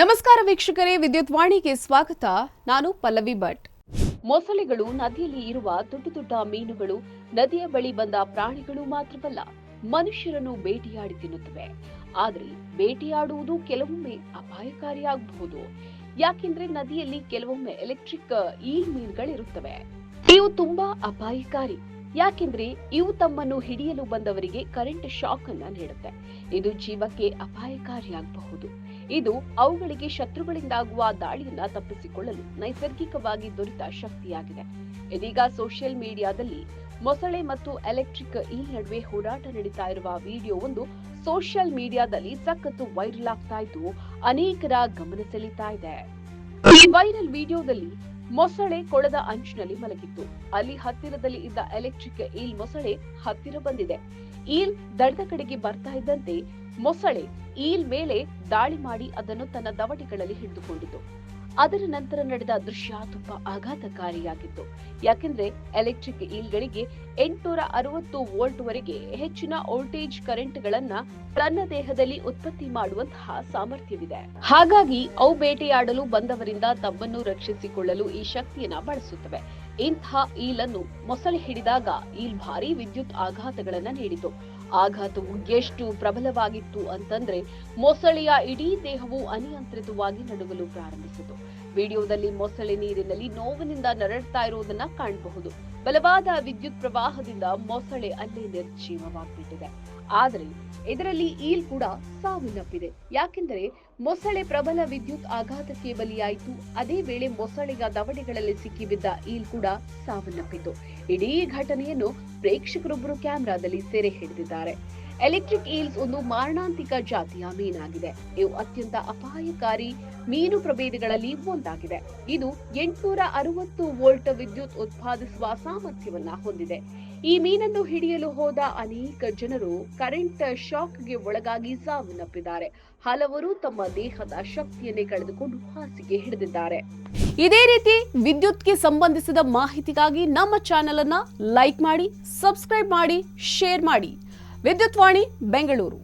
ನಮಸ್ಕಾರ ವೀಕ್ಷಕರೇ, ವಿದ್ಯುತ್ ವಾಣಿಗೆ ಸ್ವಾಗತ. ನಾನು ಪಲ್ಲವಿ ಭಟ್. ಮೊಸಳೆಗಳು ನದಿಯಲ್ಲಿ ಇರುವ ದೊಡ್ಡ ದೊಡ್ಡ ಮೀನುಗಳು ನದಿಯ ಬಳಿ ಬಂದ ಪ್ರಾಣಿಗಳು ಮಾತ್ರವಲ್ಲ, ಮನುಷ್ಯರನ್ನು ಬೇಟೆಯಾಡಿ ತಿನ್ನುತ್ತವೆ. ಆದರೆ ಬೇಟೆಯಾಡುವುದು ಕೆಲವೊಮ್ಮೆ ಅಪಾಯಕಾರಿಯಾಗಬಹುದು ಯಾಕೆಂದ್ರೆ ನದಿಯಲ್ಲಿ ಕೆಲವೊಮ್ಮೆ ಎಲೆಕ್ಟ್ರಿಕ್ ಈಲ್ ಮೀನುಗಳಿರುತ್ತವೆ. ಇವು ತುಂಬಾ ಅಪಾಯಕಾರಿ. ಯಾಕೆಂದ್ರೆ ಇವು ತಮ್ಮನ್ನು ಹಿಡಿಯಲು ಬಂದವರಿಗೆ ಕರೆಂಟ್ ಶಾಕ್ ಅನ್ನ ನೀಡುತ್ತೆ. ಇದು ಜೀವಕ್ಕೆ ಅಪಾಯಕಾರಿಯಾಗಬಹುದು. ಇದು ಅವುಗಳಿಗೆ ಶತ್ರುಗಳಿಂದಾಗುವ ದಾಳಿಯನ್ನ ತಪ್ಪಿಸಿಕೊಳ್ಳಲು ನೈಸರ್ಗಿಕವಾಗಿ ದೊರೆತ ಶಕ್ತಿಯಾಗಿದೆ. ಇದೀಗ ಸೋಷಿಯಲ್ ಮೀಡಿಯಾದಲ್ಲಿ ಮೊಸಳೆ ಮತ್ತು ಎಲೆಕ್ಟ್ರಿಕ್ ಈ ನಡುವೆ ಹೋರಾಟ ನಡೀತಾ ಇರುವ ವಿಡಿಯೋ ಒಂದು ಸೋಷಿಯಲ್ ಮೀಡಿಯಾದಲ್ಲಿ ಸಖತ್ತು ವೈರಲ್ ಆಗ್ತಾ ಇದ್ದು ಅನೇಕರ ಗಮನ ಸೆಳೀತಾ ಇದೆ. ಈ ವೈರಲ್ ವಿಡಿಯೋದಲ್ಲಿ ಮೊಸಳೆ ಕೊಳದ ಅಂಚಿನಲ್ಲಿ ಮಲಗಿತ್ತು. ಅಲ್ಲಿ ಹತ್ತಿರದಲ್ಲಿ ಇದ್ದ ಎಲೆಕ್ಟ್ರಿಕ್ ಈಲ್ ಮೊಸಳೆ ಹತ್ತಿರ ಬಂದಿದೆ. ಈಲ್ ದಡದ ಕಡೆಗೆ ಬರ್ತಾ ಇದ್ದಂತೆ ಮೊಸಳೆ ಈಲ್ ಮೇಲೆ ದಾಳಿ ಮಾಡಿ ಅದನ್ನು ತನ್ನ ದವಟಿಗಳಲ್ಲಿ ಹಿಡಿದುಕೊಂಡಿತು. ಅದರ ನಂತರ ನಡೆದ ದೃಶ್ಯ ತುಂಬಾ ಆಘಾತಕಾರಿಯಾಗಿತ್ತು. ಯಾಕೆಂದ್ರೆ ಎಲೆಕ್ಟ್ರಿಕ್ ಈಲ್ಗಳಿಗೆ ಎಂಟುನೂರ ಅರವತ್ತು ವೋಲ್ಟ್ ವರೆಗೆ ಹೆಚ್ಚಿನ ವೋಲ್ಟೇಜ್ ಕರೆಂಟ್ಗಳನ್ನ ತನ್ನ ದೇಹದಲ್ಲಿ ಉತ್ಪತ್ತಿ ಮಾಡುವಂತಹ ಸಾಮರ್ಥ್ಯವಿದೆ. ಹಾಗಾಗಿ ಅವು ಬೇಟೆಯಾಡಲು ಬಂದವರಿಂದ ತಮ್ಮನ್ನು ರಕ್ಷಿಸಿಕೊಳ್ಳಲು ಈ ಶಕ್ತಿಯನ್ನ ಬಳಸುತ್ತವೆ. ಇಂತಹ ಈಲನ್ನು ಮೊಸಳೆ ಹಿಡಿದಾಗ ಈಲ್ ಭಾರಿ ವಿದ್ಯುತ್ ಆಘಾತಗಳನ್ನ ನೀಡಿತು. ಆಘಾತವು ಎಷ್ಟು ಪ್ರಬಲವಾಗಿತ್ತು ಅಂತಂದ್ರೆ ಮೊಸಳೆಯ ಇಡೀ ದೇಹವು ಅನಿಯಂತ್ರಿತವಾಗಿ ನಡುಗಲು ಪ್ರಾರಂಭಿಸಿತು. ವಿಡಿಯೋದಲ್ಲಿ ಮೊಸಳೆ ನೀರಿನಲ್ಲಿ ನೋವಿನಿಂದ ನರಳ್ತಾ ಇರುವುದನ್ನ ಕಾಣಬಹುದು. ಬಲವಾದ ವಿದ್ಯುತ್ ಪ್ರವಾಹದಿಂದ ಮೊಸಳೆ ಅಲ್ಲೇ ನಿರ್ಜೀವವಾಗಿಬಿಟ್ಟಿದೆ. ಆದರೆ ಇದರಲ್ಲಿ ಈಲ್ ಕೂಡ ಸಾವನ್ನಪ್ಪಿದೆ ಯಾಕೆಂದರೆ ಮೊಸಳೆ ಪ್ರಬಲ ವಿದ್ಯುತ್ ಆಘಾತಕ್ಕೆ ಬಲಿಯಾಯಿತು. ಅದೇ ವೇಳೆ ಮೊಸಳೆಗ ದವಡೆಗಳಲ್ಲಿ ಸಿಕ್ಕಿಬಿದ್ದ ಈಲ್ ಕೂಡ ಸಾವನ್ನಪ್ಪಿತು ಇಡೀ ಘಟನೆಯನ್ನು ಪ್ರೇಕ್ಷಕರೊಬ್ಬರು ಕ್ಯಾಮೆರಾದಲ್ಲಿ ಸೆರೆ ಹಿಡಿದಿದ್ದಾರೆ. ಎಲೆಕ್ಟ್ರಿಕ್ ಈಲ್ಸ್ ಒಂದು ಮಾರಣಾಂತಿಕ ಜಾತಿಯ ಮೀನಾಗಿದೆ. ಇವು ಅತ್ಯಂತ ಅಪಾಯಕಾರಿ ಮೀನು ಪ್ರಭೇದಗಳಲ್ಲಿ ಒಂದಾಗಿದೆ. ಇದು ಎಂಟುನೂರ ಅರವತ್ತು ವೋಲ್ಟ್ ವಿದ್ಯುತ್ ಉತ್ಪಾದಿಸುವ ಸಾಮರ್ಥ್ಯವನ್ನ ಹೊಂದಿದೆ. ಈ ಮೀನನ್ನು ಹಿಡಿಯಲು ಹೋದ ಅನೇಕ ಜನರು ಕರೆಂಟ್ ಶಾಕ್ಗೆ ಒಳಗಾಗಿ ಸಾವನ್ನಪ್ಪಿದ್ದಾರೆ. ಹಲವರು ತಮ್ಮ ದೇಹದ ಶಕ್ತಿಯನ್ನೇ ಕಳೆದುಕೊಂಡು ಹಾಸಿಗೆ ಹಿಡಿದಿದ್ದಾರೆ. ಇದೇ ರೀತಿ ವಿದ್ಯುತ್ಗೆ ಸಂಬಂಧಿಸಿದ ಮಾಹಿತಿಗಾಗಿ ನಮ್ಮ ಚಾನೆಲ್ ಅನ್ನ ಲೈಕ್ ಮಾಡಿ, ಸಬ್ಸ್ಕ್ರೈಬ್ ಮಾಡಿ, ಶೇರ್ ಮಾಡಿ. ವಿದ್ಯುತ್ ವಾಣಿ ಬೆಂಗಳೂರು.